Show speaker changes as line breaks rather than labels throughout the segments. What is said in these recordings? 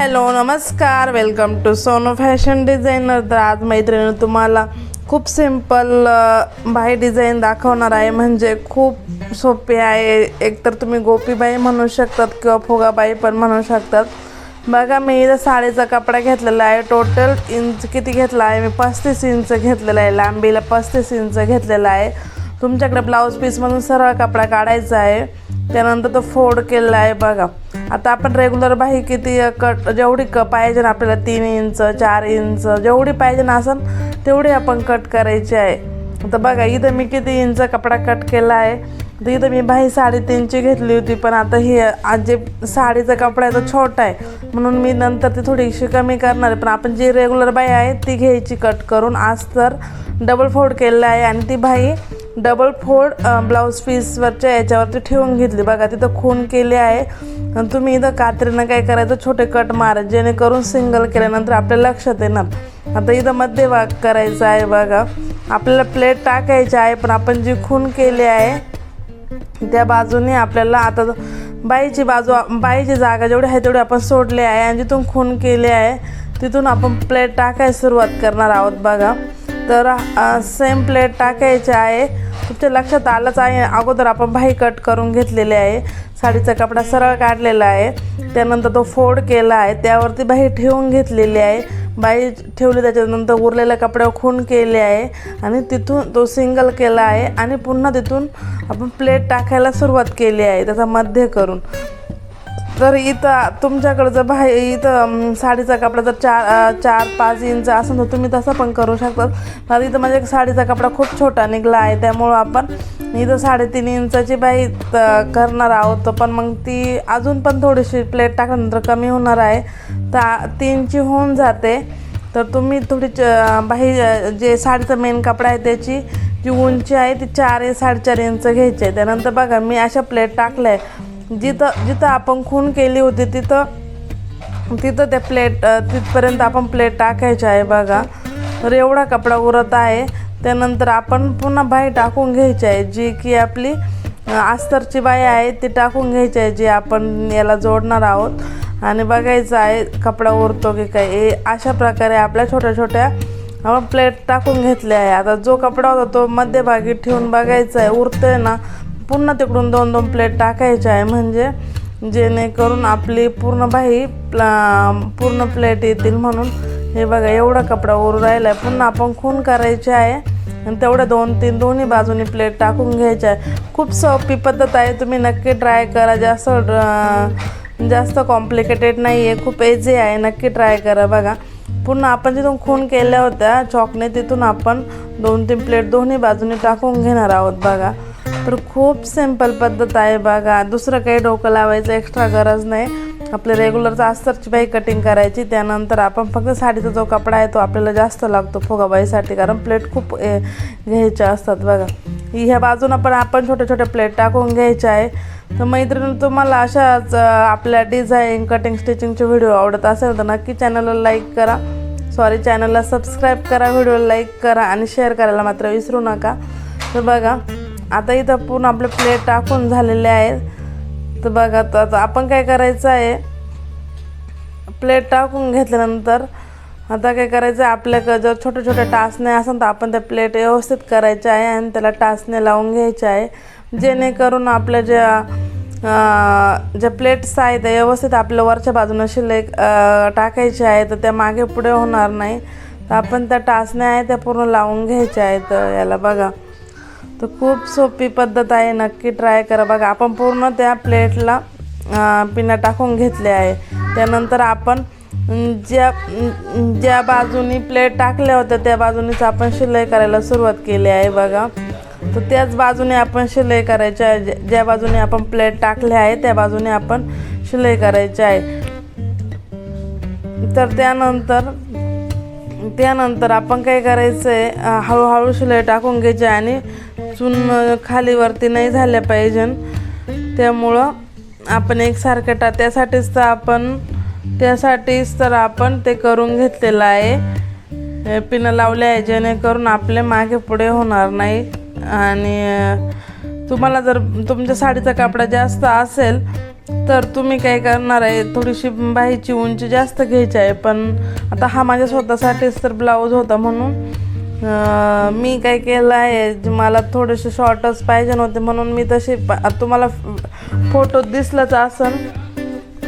Hello नमस्कार. Welcome to Sono fashion designer तर आज मैत्रिणी तुम्हाला खूप सिंपल बाई डिझाईन दाखवणार आहे. म्हणजे खूप सोपी आहे. एकतर तुम्ही गोपीबाई म्हणू शकतात किंवा फुगाबाई पण म्हणू शकतात. बघा मी इथं साडीचा कपडा घेतलेला आहे. टोटल इंच किती घेतला आहे? मी पस्तीस इंच घेतलेला आहे. लांबीला पस्तीस इंच घेतलेला आहे. तुमच्याकडे ब्लाऊज पीसमधून सरळ कपडा काढायचा आहे. त्यानंतर तो फोड केलेला आहे बघा. आता आपण रेग्युलर बाही किती कट जेवढी क पाहिजे ना आपल्याला तीन इंच चार इंच जेवढी पाहिजे ना असं तेवढी आपण कट करायची आहे. आता बघा इथं मी किती इंच कपडा कट केला आहे. तर इथं मी बाही साडेतीनची घेतली होती पण आता ही आज जे साडीचा कपडा आहे तो छोटा आहे. म्हणून मी नंतर ती थोडीशी कमी करणार आहे. पण आपण जी रेग्युलर बाई आहे ती घ्यायची कट करून. आज तर डबल फोल्ड केलेला आहे आणि ती बाई डबल फोल्ड ब्लाऊज पीसवरच्या याच्यावरती ठेवून घेतली. बघा तिथं खून केले आहे. आणि तुम्ही इथं कात्रीनं काय करायचं? छोटे कट मारा. जेणेकरून सिंगल केल्यानंतर आपल्या लक्षात येणार. आता इथं मध्यभाग करायचा आहे बघा. आपल्याला प्लेट टाकायची आहे पण आपण जी खून केली आहे त्या बाजूने आपल्याला आता बाईची बाजू बाईची जागा जेवढी आहे तेवढी आपण सोडली आहे. आणि जिथून खून केले आहे तिथून आपण प्लेट टाकायला सुरुवात करणार आहोत बघा. तर सेम प्लेट टाकायची आहे. तुमच्या लक्षात आलंच आहे. अगोदर आपण भाई कट करून घेतलेले आहे. साडीचा कपडा सरळ काढलेला आहे. त्यानंतर तो फोड केला आहे. त्यावरती बाही ठेवून घेतलेली आहे. बाई ठेवली त्याच्यानंतर उरलेल्या कपड्यावर खून केले आहे. आणि तिथून तो सिंगल केला आहे. आणि पुन्हा तिथून आपण प्लेट टाकायला सुरुवात केली आहे. त्याचा मध्य करून. तर इथं तुमच्याकडं जर बाहेर इथं साडीचा कपडा जर चार चार पाच इंच असं तर तुम्ही तसं पण करू शकता तर इथं म्हणजे साडीचा कपडा खूप छोटा निघाला आहे त्यामुळं आपण इथं साडेतीन इंचाची बाई करणार आहोत. पण मग ती अजून पण थोडीशी प्लेट टाकल्यानंतर कमी होणार आहे. तर तीनची होऊन जाते. तर तुम्ही थोडी च- बाही जे साडीचा मेन कपडा आहे त्याची जी उंची आहे ती चार साडेचार इंच घ्यायची आहे. त्यानंतर बघा मी अशा प्लेट टाकल्या आहे. जिथं जिथं आपण खून केली होती तिथं तिथं ते प्लेट तिथपर्यंत आपण प्लेट टाकायची आहे बघा. तर एवढा कपडा उरत आहे. त्यानंतर आपण पुन्हा बाई टाकून घ्यायची आहे जी की आपली अस्तरची बाई आहे ती टाकून घ्यायची आहे जी आपण याला जोडणार आहोत. आणि बघायचं आहे कपडा उरतो की काय. हे अशा प्रकारे आपल्या छोट्या छोट्या आपण प्लेट टाकून घेतले आहे. आता जो कपडा होता तो मध्यभागी ठेवून बघायचा आहे. उरतोय ना पुन्हा तिकडून दोन दोन प्लेट टाकायचे आहे. म्हणजे जेणेकरून आपली पूर्ण बाही प्ला पूर्ण प्लेट येतील म्हणून. हे बघा एवढा कपडा ओरू राहिला आहे पुन्हा आपण खून करायचे आहे. आणि तेवढ्या दोन तीन दोन्ही बाजूनी प्लेट टाकून घ्यायच्या आहे. खूप सोपी पद्धत आहे. तुम्ही नक्की ट्राय करा. जास्त जास्त कॉम्प्लिकेटेड नाही आहे खूप एझी आहे. नक्की ट्राय करा बघा. पुन्हा आपण जिथून खून केल्या होत्या चॉकने तिथून आपण दोन तीन प्लेट दोन्ही बाजूने टाकून घेणार आहोत बघा. तर खूप सिंपल पद्धत आहे बघा. दुसरं काही डोकं लावायचं एक्स्ट्रा गरज नाही. आपले रेग्युलरचा अस्तरची बाई कटिंग करायची. त्यानंतर आपण फक्त साडीचा जो कपडा आहे तो आपल्याला जास्त लागतो फुगाबाईसाठी कारण प्लेट खूप घ्यायच्या असतात बघा. ह्या बाजूनं पण आपण छोट्या छोट्या प्लेट टाकून घ्यायच्या आहे. तर मैत्रिणी तुम्हाला अशाच आपल्या डिझाईन कटिंग स्टिचिंगचे व्हिडिओ आवडत असेल तर नक्की चॅनलला लाईक करा. सॉरी चॅनलला सबस्क्राईब करा व्हिडिओला लाईक करा आणि शेअर करायला मात्र विसरू नका. तर बघा आता इथं पूर्ण आपले प्लेट टाकून झालेले आहेत. तर बघा तर आता आपण काय करायचं आहे? प्लेट टाकून घेतल्यानंतर आता काय करायचं आहे आपल्याकडं जर छोटे छोटे टाचणे असेल तर आपण त्या प्लेट व्यवस्थित करायच्या आहे आणि त्याला टाचणे लावून घ्यायचे आहे. जेणेकरून आपल्या ज्या ज्या प्लेट्स आहेत त्या व्यवस्थित आपल्या वरच्या बाजूनं शिलाई टाकायचे आहे तर त्या मागे पुढे होणार नाही. तर आपण त्या टाचण्या आहे त्या पूर्ण लावून घ्यायच्या आहेत याला बघा. तर खूप सोपी पद्धत आहे नक्की ट्राय करा. बघा आपण पूर्ण त्या प्लेटला पिना टाकून घेतले आहे. त्यानंतर आपण ज्या ज्या बाजूनी प्लेट टाकल्या होत्या त्या बाजूनीच आपण शिलाई करायला सुरुवात केली आहे बघा. तर त्याच बाजूने आपण शिलाई करायची आहे ज्या- ज्या बाजूने आपण प्लेट टाकले आहे त्या बाजूने आपण शिलाई करायची आहे. तर त्यानंतर त्यानंतर आपण काय करायचं आहे हळूहळू शिलाई टाकून घ्यायची आहे आणि चून खालीवरती नाही झाल्या पाहिजे त्यामुळं आपण एकसारखं टा त्यासाठीच तर आपण त्यासाठीच तर आपण ते करून घेतलेलं आहे. पिनं लावले आहे जेणेकरून आपले मागे पुढे होणार नाही. आणि तुम्हाला जर तुमच्या साडीचा कपडा जास्त असेल तर तुम्ही काय करणार आहे थोडीशी बाईची उंची जास्त घ्यायची आहे. पण आता हा माझ्या स्वतःसाठीच तर ब्लाऊज होता म्हणून. मी काय केलं आहे जे मला थोडेसे शॉर्टच पाहिजे नव्हते म्हणून मी तसे प- तुम्हाला फोटोत दिसलंच असन.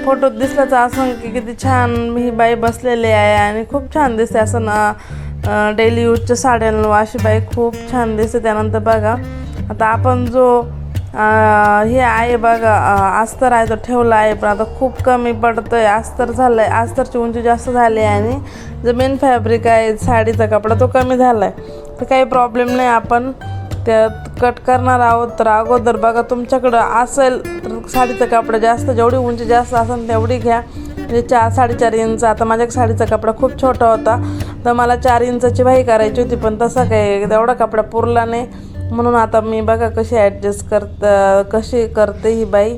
फोटोत दिसलाच असं की किती छान ही बाई बसलेली आहे आणि खूप छान दिसते असं ना डेली यूजच्या साड्यांना अशी बाई खूप छान दिसते त्यानंतर बघा. आता आपण जो हे आहे बघा अस्तर आहे तो ठेवला आहे पण आता खूप कमी पडतोय. अस्तर झालं आहे अस्तरची उंची जास्त झाली आहे आणि जो मेन फॅब्रिक आहे साडीचा कपडा तो कमी झाला आहे तर काही प्रॉब्लेम नाही आपण त्यात कट करणार आहोत. तर अगोदर बघा तुमच्याकडं असेल तर साडीचा कपडा जास्त जेवढी उंची जास्त असेल तेवढी घ्या. म्हणजे चार साडेचार इंच आता माझ्या साडीचा कपडा खूप छोटा होता. तर मला चार इंचाची बाही करायची होती पण तसा काही तेवढा कपडा पुरला नाही. म्हणून आता मी बघा कशी ॲडजस्ट करत कशी करते ही बाई.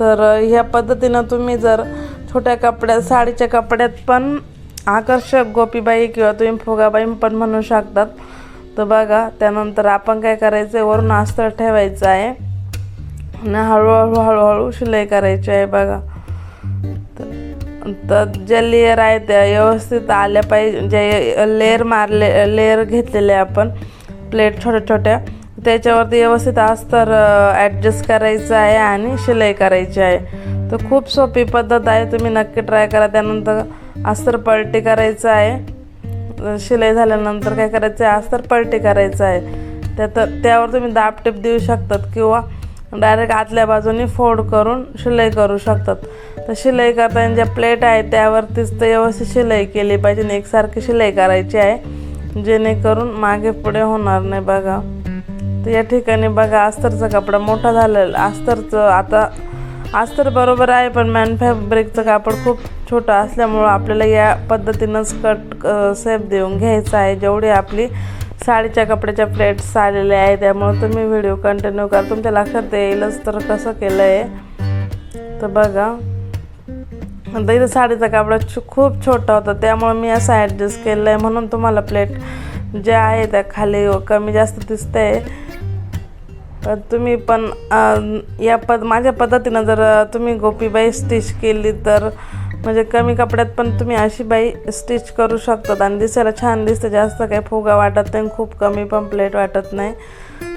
तर ह्या पद्धतीनं तुम्ही जर छोट्या कपड्यात साडीच्या कपड्यात पण आकर्षक गोपीबाई किंवा तुम्ही फुगाबाई पण म्हणू शकतात. तर बघा त्यानंतर आपण काय करायचं आहे वरून अस्तर ठेवायचं आहे. आणि हळूहळू हळूहळू शिलाई करायची आहे बघा. तर- तर ज्या लेअर आहे त्या व्यवस्थित आल्या पाहिजे जे लेअर मारले लेअर घेतलेले आपण प्लेट छोट्या छोट्या त्याच्यावरती व्यवस्थित अस्तर ॲडजस्ट करायचं आहे आणि शिलाई करायची आहे. तर खूप सोपी पद्धत आहे तुम्ही नक्की ट्राय करा. त्यानंतर अस्तर पलटी करायचं आहे. शिलाई झाल्यानंतर काय करायचं आहे अस्तर पलटी करायचं आहे. त्यात त्यावर तुम्ही दाब टिप देऊ शकतात किंवा डायरेक्ट आतल्या बाजूने फोड करून शिलाई करू शकतात. तर शिलाई करताना ज्या प्लेट आहे त्यावरतीच तर व्यवस्थित शिलाई केली पाहिजे आणि एकसारखी शिलाई करायची आहे जेणेकरून मागे पुढे होणार नाही बघा. तर या ठिकाणी बघा अस्तरचा कपडा मोठा झालेला अस्तरचं आता अस्तर बरोबर आहे पण मॅन फॅब्रिकचं कापड खूप छोटं असल्यामुळं आपल्याला या पद्धतीनंच कट सेप देऊन घ्यायचं आहे. जेवढी आपली साडीच्या कपड्याच्या प्लेट्स आलेल्या आहे त्यामुळं तुम्ही व्हिडिओ कंटिन्यू करा. तुमच्या लक्षात येईलच तर कसं केलं आहे तर बघा आता इथं साडीचा कापडा खूप छोटा होता त्यामुळं मी असं ॲडजस्ट केलं आहे म्हणून तुम्हाला प्लेट ज्या आहे त्या खाली कमी जास्त दिसतं आहे तुम्ही पण या पद माझ्या पद्धतीनं जर तुम्ही गोपीबाई स्टिच केली तर म्हणजे कमी कपड्यात पण तुम्ही अशी बाई स्टिच करू शकतात आणि दिसायला छान दिसते. जास्त काही फुगा वाटत नाही खूप कमी पण प्लेट वाटत नाही.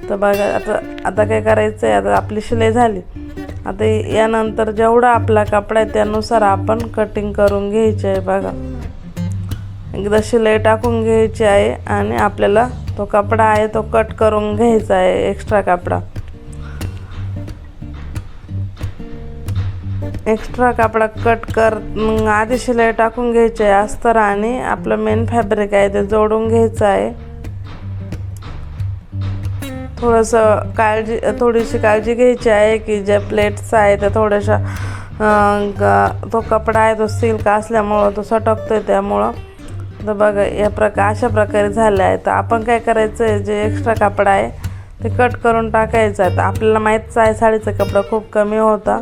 तर बघा आता आता काय करायचं आहे आता आपली शिलाई झाली. आता यानंतर जेवढा आपला कपडा आहे त्यानुसार आपण कटिंग करून घ्यायचं आहे बघा. एकदा शिलाई टाकून घ्यायची आहे आणि आपल्याला तो कपडा आहे तो कट करून घ्यायचा आहे एक्स्ट्रा कपडा. एक्स्ट्रा कपडा कट कर मग आधी शिलाई टाकून घ्यायची आहे अस्तर आणि आपलं मेन फॅब्रिक आहे ते जोडून घ्यायचं आहे. थोडंसं काळजी थोडीशी काळजी घ्यायची आहे की ज्या प्लेट्स आहे त्या थोड्याशा तो कपडा आहे तो सिल्क असल्यामुळं तो सटकतो आहे त्यामुळं. तर बघा या प्रकार अशा प्रकारे झालं आहे तर आपण काय करायचं आहे जे एक्स्ट्रा कपडा आहे ते कट करून टाकायचं आहे. तर आपल्याला माहीतच आहे साडीचा कपडा खूप कमी होता.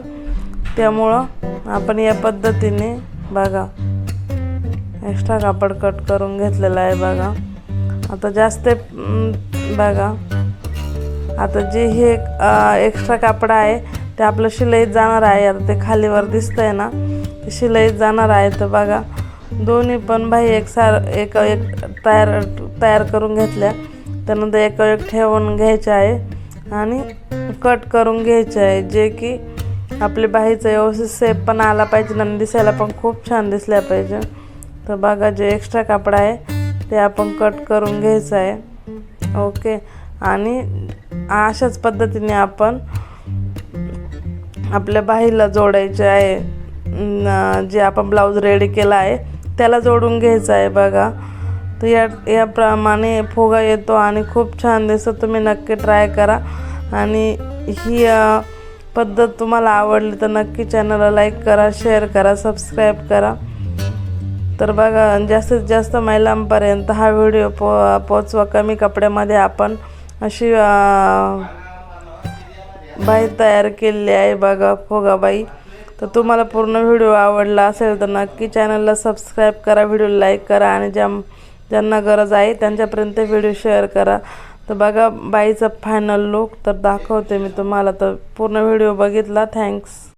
त्यामुळं आपण या पद्धतीने बघा एक्स्ट्रा कापड कट करून घेतलेलं आहे बघा. आता जास्त बघा. आता जे हे एक्स्ट्रा कापड आहे ते आपलं शिलाईत जाणार आहे. आता ते खालीवर दिसतंय ना ते शिलाईत जाणार आहे. तर बघा दोन्ही पण बाई एकसार एक एक तयार तयार करून घेतल्या. त्यानंतर एक एक ठेवून घ्यायचे आहे आणि कट करून घ्यायचे आहे जे की आपली बाईचं व्यवस्थित सेप पण आला पाहिजे आणि दिसायला पण खूप छान दिसल्या पाहिजे. तर बघा जे एक्स्ट्रा कापड आहे ते आपण कट करून घ्यायचं आहे. ओके आणि अशाच पद्धतीने आपण आपल्या बाईला जोडायचे आहे. जे आपण ब्लाऊज रेडी केला आहे त्याला जोडून घ्यायचं आहे बघा. तर या याप्रमाणे फुगा येतो आणि खूप छान दिसतो. तुम्ही नक्की ट्राय करा. आणि ही पद्धत तुम्हाला आवडली तर नक्की चॅनलला लाईक करा शेअर करा सबस्क्राईब करा. तर बघा जास्तीत जास्त महिलांपर्यंत हा व्हिडिओ पो पोचवा कमी कपड्यामध्ये आपण अशी बाई तयार केलेली आहे बघा फोगाबाई. तर तुम्हाला पूर्ण व्हिडिओ आवडला असेल तर नक्की चॅनलला सबस्क्राईब करा व्हिडिओ लाईक करा आणि ज्या ज्यांना गरज आहे त्यांच्यापर्यंत व्हिडिओ शेअर करा. तर बघा बाईचा फायनल लुक तर दाखवते मी तुम्हाला. तर पूर्ण व्हिडिओ बघितला. थँक्स